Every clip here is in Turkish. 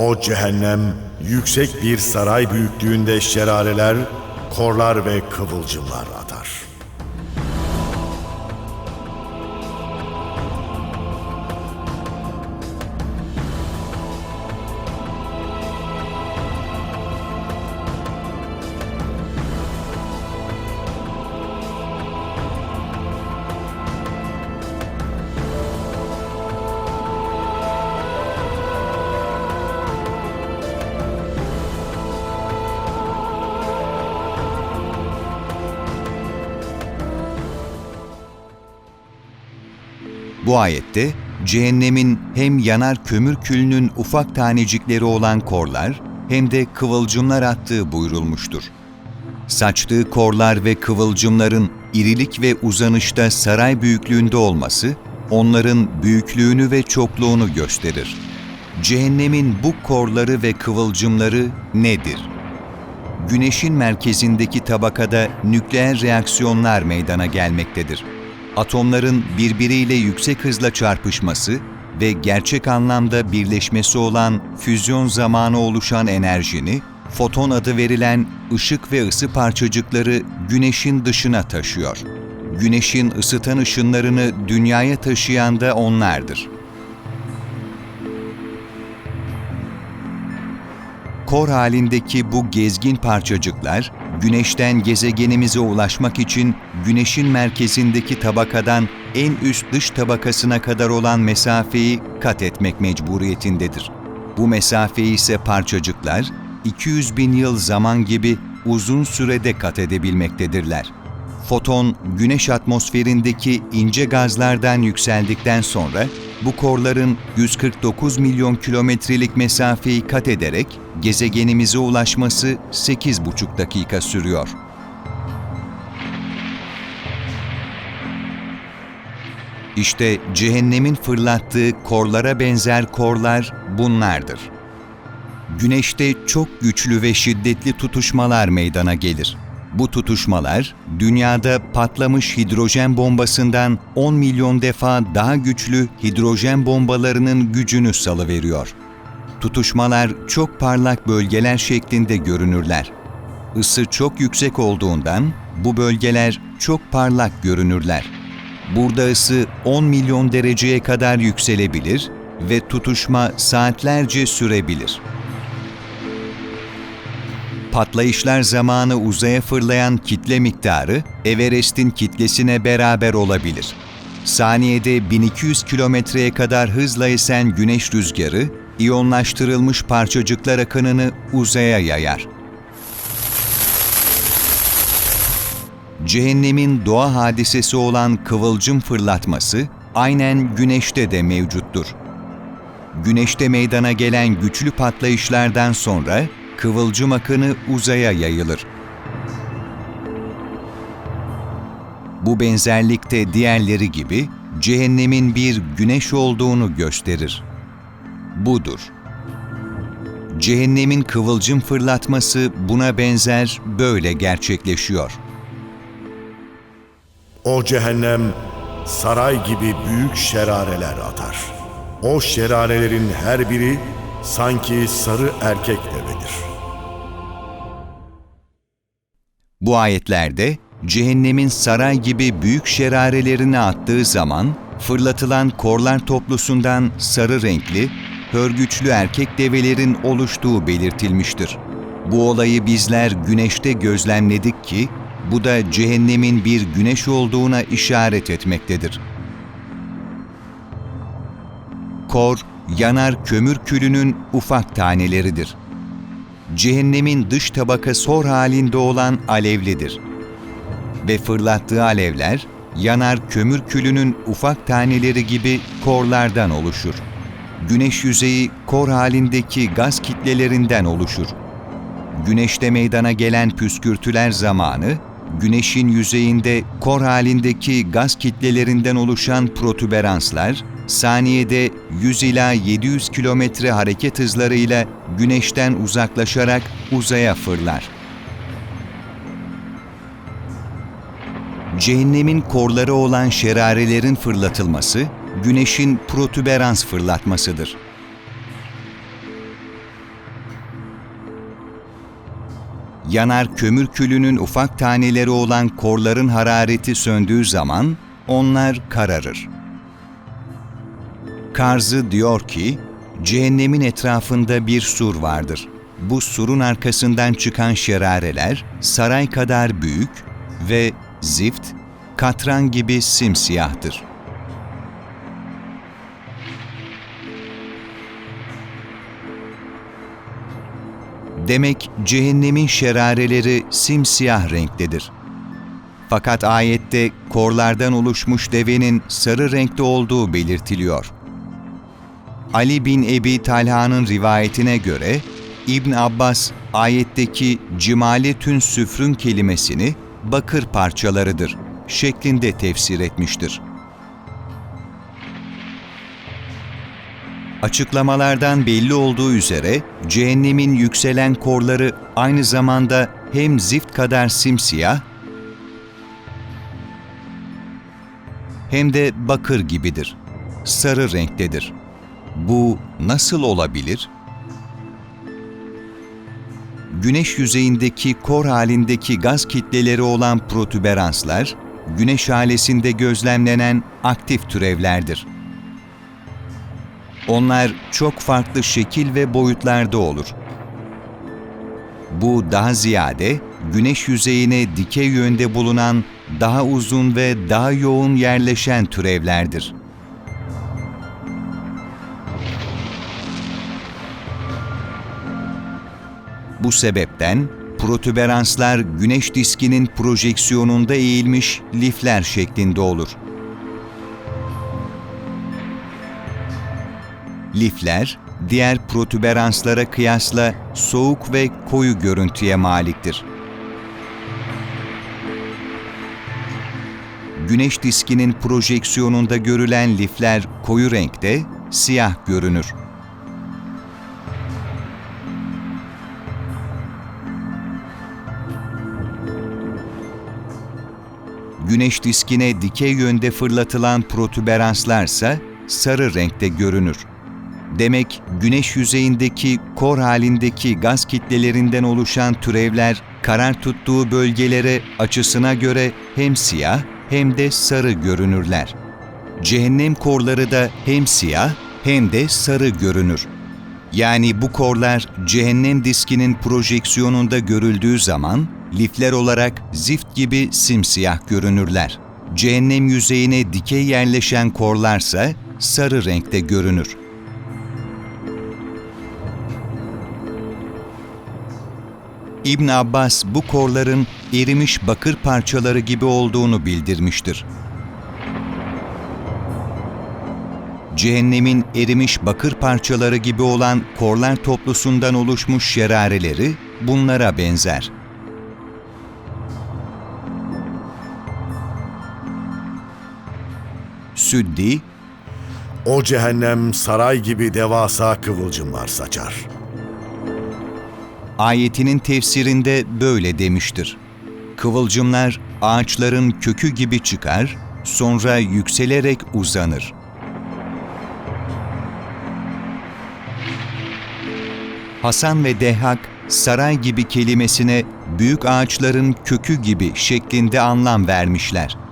O cehennem yüksek bir saray büyüklüğünde şerareler, korlar ve kıvılcımlar Bu ayette cehennemin hem yanar kömür külünün ufak tanecikleri olan korlar hem de kıvılcımlar attığı buyurulmuştur. Saçtığı korlar ve kıvılcımların irilik ve uzanışta saray büyüklüğünde olması, onların büyüklüğünü ve çokluğunu gösterir. Cehennemin bu korları ve kıvılcımları nedir? Güneşin merkezindeki tabakada nükleer reaksiyonlar meydana gelmektedir. Atomların birbiriyle yüksek hızla çarpışması ve gerçek anlamda birleşmesi olan füzyon zamanı oluşan enerjini, foton adı verilen ışık ve ısı parçacıkları güneşin dışına taşıyor. Güneşin ısıtan ışınlarını dünyaya taşıyan da onlardır. kor halindeki bu gezgin parçacıklar, Güneş'ten gezegenimize ulaşmak için Güneş'in merkezindeki tabakadan en üst dış tabakasına kadar olan mesafeyi kat etmek mecburiyetindedir. Bu mesafeyi ise parçacıklar 200 bin yıl zaman gibi uzun sürede kat edebilmektedirler. Foton, Güneş atmosferindeki ince gazlardan yükseldikten sonra bu korların 149 milyon kilometrelik mesafeyi kat ederek gezegenimize ulaşması 8,5 dakika sürüyor. İşte cehennemin fırlattığı korlara benzer korlar bunlardır. Güneşte çok güçlü ve şiddetli tutuşmalar meydana gelir. Bu tutuşmalar, dünyada patlamış hidrojen bombasından 10 milyon defa daha güçlü hidrojen bombalarının gücünü salıveriyor. Tutuşmalar çok parlak bölgeler şeklinde görünürler. Isı çok yüksek olduğundan bu bölgeler çok parlak görünürler. Burada ısı 10 milyon dereceye kadar yükselebilir ve tutuşma saatlerce sürebilir. Patlayışlar zamanı uzaya fırlayan kitle miktarı Everest'in kitlesine beraber olabilir. Saniyede 1200 kilometreye kadar hızla esen güneş rüzgarı, iyonlaştırılmış parçacıklar akınını uzaya yayar. Cehennemin doğa hadisesi olan kıvılcım fırlatması aynen güneşte de mevcuttur. Güneşte meydana gelen güçlü patlayışlardan sonra kıvılcım akını uzaya yayılır. Bu benzerlikte diğerleri gibi cehennemin bir güneş olduğunu gösterir. Budur. Cehennemin kıvılcım fırlatması buna benzer böyle gerçekleşiyor. O cehennem saray gibi büyük şerareler atar. O şerarelerin her biri sanki sarı erkek devedir. Bu ayetlerde cehennemin saray gibi büyük şerarelerini attığı zaman fırlatılan korlar toplusundan sarı renkli, hörgüçlü erkek develerin oluştuğu belirtilmiştir. Bu olayı bizler güneşte gözlemledik ki bu da cehennemin bir güneş olduğuna işaret etmektedir. Kor, yanar kömür külünün ufak taneleridir. Cehennemin dış tabaka sor halinde olan alevlidir. Ve fırlattığı alevler, yanar kömür külünün ufak taneleri gibi korlardan oluşur. Güneş yüzeyi kor halindeki gaz kitlelerinden oluşur. Güneşte meydana gelen püskürtüler zamanı, Güneşin yüzeyinde kor halindeki gaz kitlelerinden oluşan protuberanslar, saniyede 100 ila 700 kilometre hareket hızlarıyla Güneş'ten uzaklaşarak uzaya fırlar. Cehennemin korları olan şerarelerin fırlatılması, Güneş'in protüberans fırlatmasıdır. Yanar kömür külünün ufak taneleri olan korların harareti söndüğü zaman onlar kararır. Karzı diyor ki, cehennemin etrafında bir sur vardır. Bu surun arkasından çıkan şerareler saray kadar büyük ve zift, katran gibi simsiyahtır. Demek cehennemin şerareleri simsiyah renktedir. Fakat ayette korlardan oluşmuş devenin sarı renkte olduğu belirtiliyor. Ali bin Ebi Talha'nın rivayetine göre İbn Abbas ayetteki cimaletün süfrün kelimesini bakır parçalarıdır şeklinde tefsir etmiştir. Açıklamalardan belli olduğu üzere cehennemin yükselen korları aynı zamanda hem zift kadar simsiyah hem de bakır gibidir. Sarı renktedir. Bu nasıl olabilir? Güneş yüzeyindeki kor halindeki gaz kitleleri olan protuberanslar, güneş halesinde gözlemlenen aktif türevlerdir. Onlar çok farklı şekil ve boyutlarda olur. Bu daha ziyade güneş yüzeyine dikey yönde bulunan daha uzun ve daha yoğun yerleşen türevlerdir. Bu sebepten protuberanslar güneş diskinin projeksiyonunda eğilmiş lifler şeklinde olur. Lifler, diğer protuberanslara kıyasla soğuk ve koyu görüntüye maliktir. Güneş diskinin projeksiyonunda görülen lifler koyu renkte, siyah görünür. Güneş diskine dikey yönde fırlatılan protuberanslarsa sarı renkte görünür. Demek güneş yüzeyindeki kor halindeki gaz kitlelerinden oluşan türevler karar tuttuğu bölgelere açısına göre hem siyah hem de sarı görünürler. Cehennem korları da hem siyah hem de sarı görünür. Yani bu korlar cehennem diskinin projeksiyonunda görüldüğü zaman lifler olarak zift gibi simsiyah görünürler. Cehennem yüzeyine dikey yerleşen korlarsa sarı renkte görünür. İbn Abbas bu korların erimiş bakır parçaları gibi olduğunu bildirmiştir. Cehennemin erimiş bakır parçaları gibi olan korlar toplusundan oluşmuş şerareleri bunlara benzer. Süddi, O cehennem saray gibi devasa kıvılcımlar saçar. ayetinin tefsirinde böyle demiştir. Kıvılcımlar ağaçların kökü gibi çıkar, sonra yükselerek uzanır. Hasan ve Dehhak, saray gibi kelimesine büyük ağaçların kökü gibi şeklinde anlam vermişler.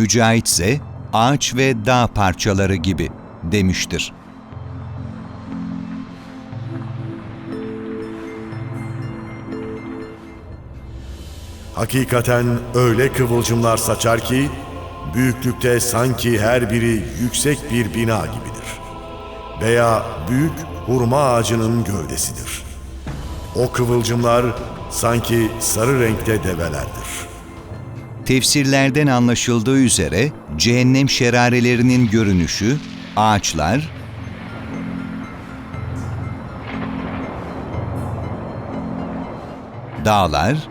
Mücahit ise ağaç ve dağ parçaları gibi demiştir. Hakikaten öyle kıvılcımlar saçar ki, büyüklükte sanki her biri yüksek bir bina gibidir. Veya büyük hurma ağacının gövdesidir. O kıvılcımlar sanki sarı renkte develerdir. Tefsirlerden anlaşıldığı üzere cehennem şerarelerinin görünüşü ağaçlar, dağlar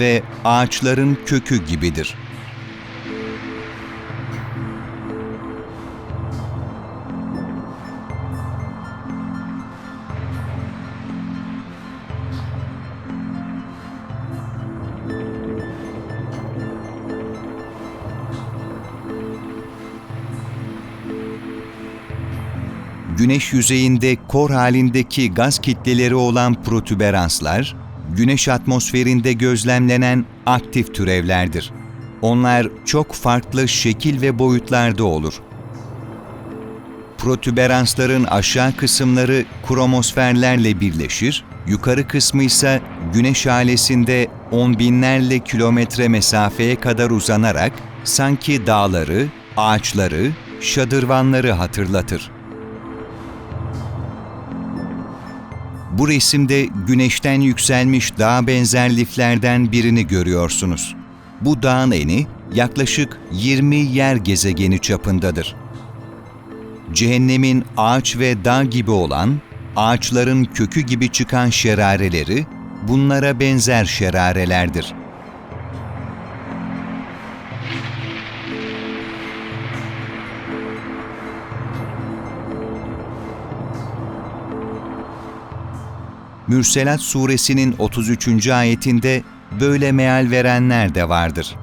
ve ağaçların kökü gibidir. Güneş yüzeyinde kor halindeki gaz kitleleri olan protuberanslar, güneş atmosferinde gözlemlenen aktif türevlerdir. Onlar çok farklı şekil ve boyutlarda olur. Protuberansların aşağı kısımları kromosferlerle birleşir, yukarı kısmı ise güneş halesinde on binlerle kilometre mesafeye kadar uzanarak sanki dağları, ağaçları, şadırvanları hatırlatır. Bu resimde güneşten yükselmiş dağ benzer liflerden birini görüyorsunuz. Bu dağın eni yaklaşık 20 yer gezegeni çapındadır. Cehennemin ağaç ve dağ gibi olan, ağaçların kökü gibi çıkan şerareleri, bunlara benzer şerarelerdir. Mürselat suresinin 33. ayetinde böyle meal verenler de vardır.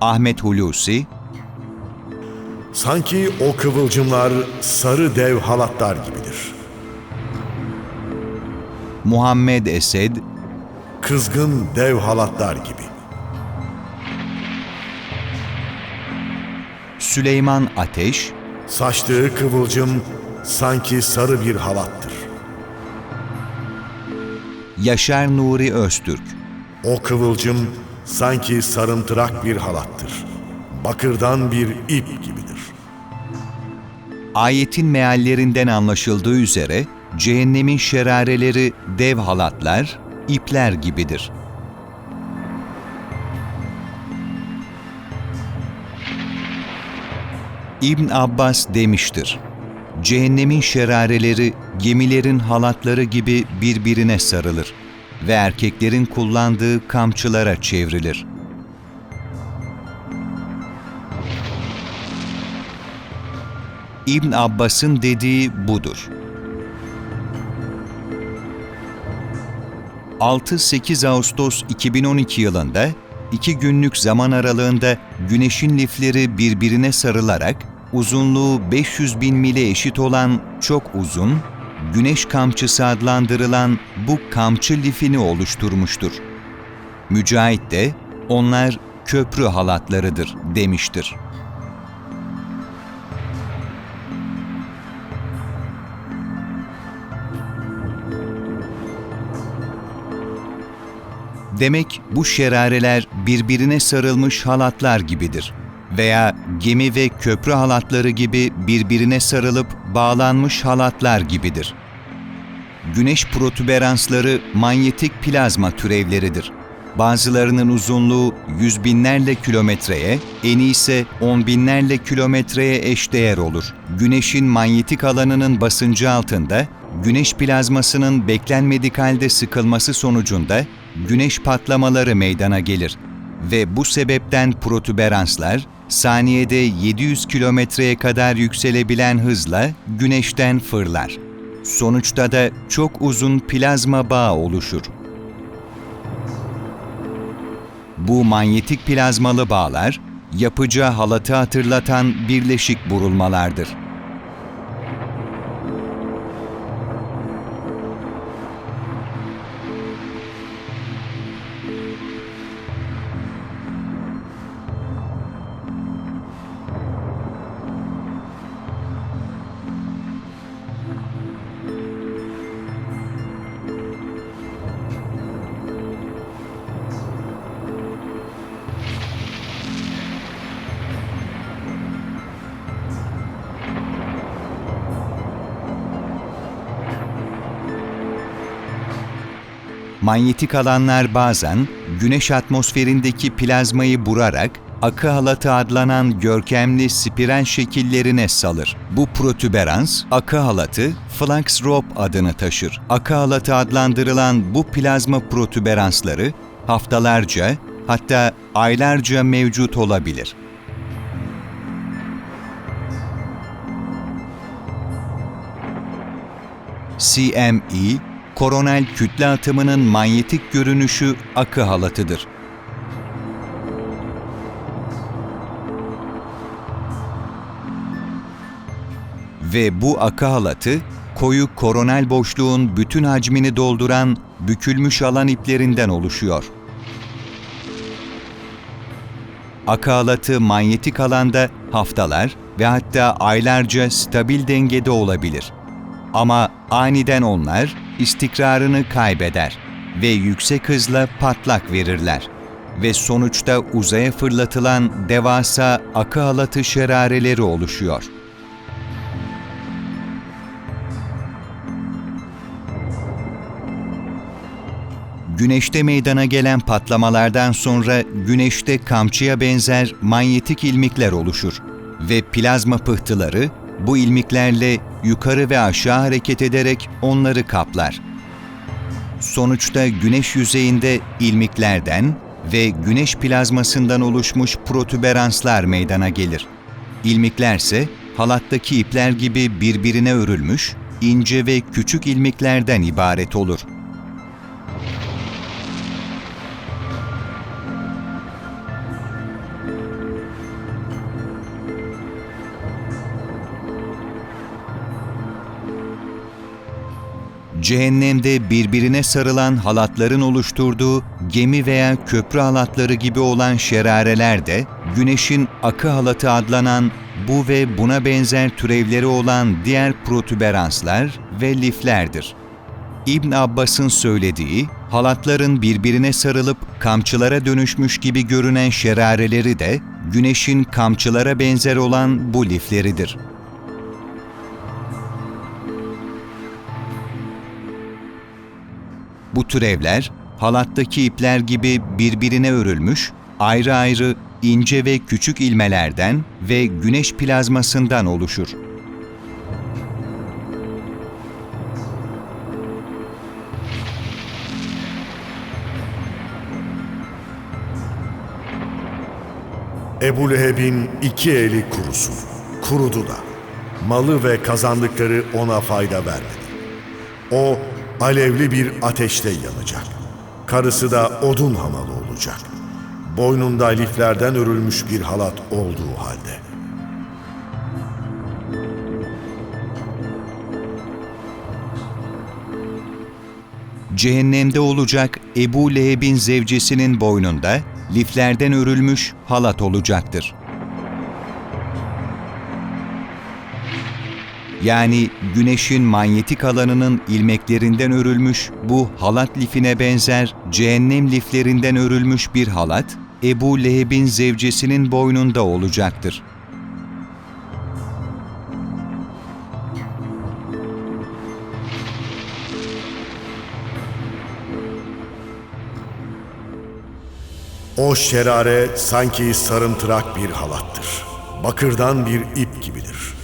Ahmet Hulusi, Sanki o kıvılcımlar sarı dev halatlar gibidir. Muhammed Esed, Kızgın dev halatlar gibi. Süleyman Ateş, Saçtığı kıvılcım sanki sarı bir halattır. Yaşar Nuri Öztürk, O kıvılcım sanki sarımtırak bir halattır. Bakırdan bir ip gibidir. ayetin meallerinden anlaşıldığı üzere cehennemin şerareleri dev halatlar, ipler gibidir. İbn Abbas demiştir. Cehennemin şerareleri gemilerin halatları gibi birbirine sarılır ve erkeklerin kullandığı kamçılara çevrilir. İbn Abbas'ın dediği budur. 6-8 Ağustos 2012 yılında iki günlük zaman aralığında güneşin lifleri birbirine sarılarak uzunluğu 500 bin mile eşit olan çok uzun, güneş kamçısı adlandırılan bu kamçı lifini oluşturmuştur. Mücahit de onlar köprü halatlarıdır demiştir. Demek bu şerareler birbirine sarılmış halatlar gibidir veya gemi ve köprü halatları gibi birbirine sarılıp bağlanmış halatlar gibidir. Güneş protuberansları manyetik plazma türevleridir. Bazılarının uzunluğu yüz binlerle kilometreye, eni ise on binlerle kilometreye eşdeğer olur. Güneşin manyetik alanının basıncı altında, güneş plazmasının beklenmedik halde sıkılması sonucunda güneş patlamaları meydana gelir ve bu sebepten protuberanslar saniyede 700 kilometreye kadar yükselebilen hızla güneşten fırlar. Sonuçta da çok uzun plazma bağı oluşur. Bu manyetik plazmalı bağlar, yapıcı halatı hatırlatan birleşik burulmalardır. Manyetik alanlar bazen güneş atmosferindeki plazmayı burarak akı halatı adlanan görkemli spiral şekillerine salır. Bu protüberans, akı halatı, flux rope adını taşır. Akı halatı adlandırılan bu plazma protüberansları haftalarca hatta aylarca mevcut olabilir. CME, koronel kütle atımının manyetik görünüşü akı halatıdır. ve bu akı halatı koyu koronal boşluğun bütün hacmini dolduran bükülmüş alan iplerinden oluşuyor. Akı halatı manyetik alanda haftalar ve hatta aylarca stabil dengede olabilir. Ama aniden onlar istikrarını kaybeder ve yüksek hızla patlak verirler ve sonuçta uzaya fırlatılan devasa akı halatı şerareleri oluşuyor. Güneşte meydana gelen patlamalardan sonra güneşte kamçıya benzer manyetik ilmikler oluşur ve plazma pıhtıları bu ilmiklerle yukarı ve aşağı hareket ederek onları kaplar. Sonuçta güneş yüzeyinde ilmiklerden ve güneş plazmasından oluşmuş protuberanslar meydana gelir. İlmiklerse halattaki ipler gibi birbirine örülmüş, ince ve küçük ilmiklerden ibaret olur. Cehennemde birbirine sarılan halatların oluşturduğu gemi veya köprü halatları gibi olan şerareler de güneşin akı halatı adlanan bu ve buna benzer türevleri olan diğer protuberanslar ve liflerdir. İbn Abbas'ın söylediği, halatların birbirine sarılıp kamçılara dönüşmüş gibi görünen şerareleri de güneşin kamçılara benzer olan bu lifleridir. Bu türevler halattaki ipler gibi birbirine örülmüş, ayrı ayrı ince ve küçük ilmelerden ve güneş plazmasından oluşur. Ebu Leheb'in iki eli kurusun. Kurudu da. Malı ve kazandıkları ona fayda vermedi. O alevli bir ateşte yanacak. Karısı da odun hamalı olacak. Boynunda liflerden örülmüş bir halat olduğu halde. Cehennemde olacak Ebu Leheb'in zevcesinin boynunda liflerden örülmüş halat olacaktır. Yani güneşin manyetik alanının ilmeklerinden örülmüş bu halat lifine benzer cehennem liflerinden örülmüş bir halat, Ebu Leheb'in zevcesinin boynunda olacaktır. O şerare sanki sarımtırak bir halattır. Bakırdan bir ip gibidir.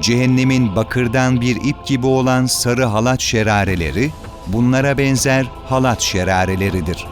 Cehennemin bakırdan bir ip gibi olan sarı halat şerareleri, bunlara benzer halat şerareleridir.